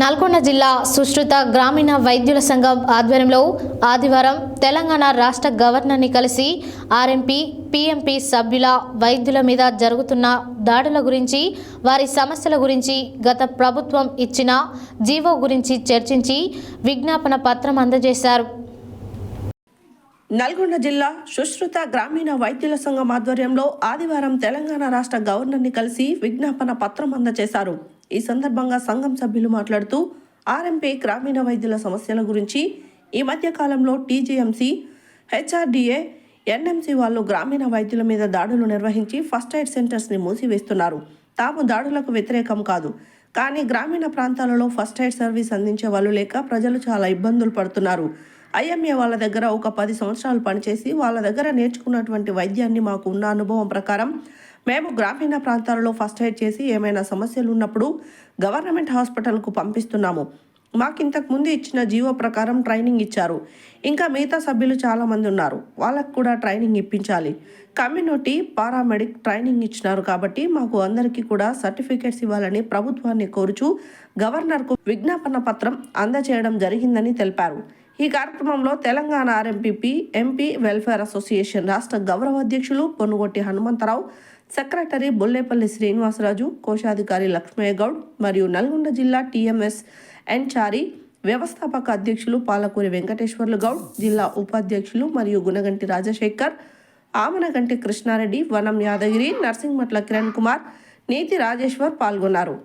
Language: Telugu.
నల్గొండ జిల్లా సుశ్రుత గ్రామీణ వైద్యుల సంఘం ఆధ్వర్యంలో ఆదివారం తెలంగాణ రాష్ట్ర గవర్నర్ని కలిసి ఆర్ఎంపీ పీఎంపీ సభ్యుల వైద్యుల మీద జరుగుతున్న దాడుల గురించి వారి సమస్యల గురించి గత ప్రభుత్వం ఇచ్చిన జీవో గురించి చర్చించి విజ్ఞాపన పత్రం అందజేశారు. నల్గొండ జిల్లా సుశ్రుత గ్రామీణ వైద్యుల సంఘం ఆధ్వర్యంలో ఆదివారం తెలంగాణ రాష్ట్ర గవర్నర్ని కలిసి విజ్ఞాపన పత్రం అందజేశారు. ఈ సందర్భంగా సంఘం సభ్యులు మాట్లాడుతూ ఆర్ఎంపీ గ్రామీణ వైద్యుల సమస్యల గురించి ఈ మధ్య కాలంలో టీజీఎంసీ హెచ్ఆర్డీఏ ఎన్ఎంసీ వాళ్ళు గ్రామీణ వైద్యుల మీద దాడులు నిర్వహించి ఫస్ట్ ఎయిడ్ సెంటర్స్ని మూసివేస్తున్నారు. తాము దాడులకు వ్యతిరేకం కాదు. కానీ గ్రామీణ ప్రాంతాలలో ఫస్ట్ ఎయిడ్ సర్వీస్ అందించే వాళ్ళు లేక ప్రజలు చాలా ఇబ్బందులు పడుతున్నారు. ఐఎంఏ వాళ్ళ దగ్గర ఒక పది సంవత్సరాలు పనిచేసి వాళ్ళ దగ్గర నేర్చుకున్నటువంటి వైద్యాన్ని మాకు ఉన్న అనుభవం ప్రకారం మేము గ్రామీణ ప్రాంతాలలో ఫస్ట్ ఎయిడ్ చేసి ఏమైనా సమస్యలు ఉన్నప్పుడు గవర్నమెంట్ హాస్పిటల్కు పంపిస్తున్నాము. మాకు ఇంతకు ముందు ఇచ్చిన జీవో ప్రకారం ట్రైనింగ్ ఇచ్చారు. ఇంకా మిగతా సభ్యులు చాలామంది ఉన్నారు. వాళ్ళకు కూడా ట్రైనింగ్ ఇప్పించాలి. కమ్యూనిటీ పారామెడిక్ ట్రైనింగ్ ఇచ్చినారు కాబట్టి మాకు అందరికీ కూడా సర్టిఫికేట్స్ ఇవ్వాలని ప్రభుత్వాన్ని కోరుచూ గవర్నర్కు విజ్ఞాపన పత్రం అందజేయడం జరిగిందని తెలిపారు. ఈ కార్యక్రమంలో Telangana RMPP MP welfare association రాష్ట్ర గౌరవ అధ్యక్షులు పొన్నుగొట్టి హనుమంతరావు సెక్రటరీ బుల్లేపల్లి శ్రీనివాసరాజు కోశాధికారి లక్ష్మయ్య గౌడ్ మరియు నల్గొండ జిల్లా టీఎంఎస్ ఎన్ చారి వ్యవస్థాపక అధ్యక్షులు పాలకూరి వెంకటేశ్వర్లు గౌడ్ జిల్లా ఉపాధ్యక్షులు మరియు గుణగంటి రాజశేఖర్ ఆమనగంటి కృష్ణారెడ్డి వనం యాదగిరి నర్సింగ్మట్ల కిరణ్ కుమార్ నీతి రాజేశ్వర్ పాల్గొన్నారు.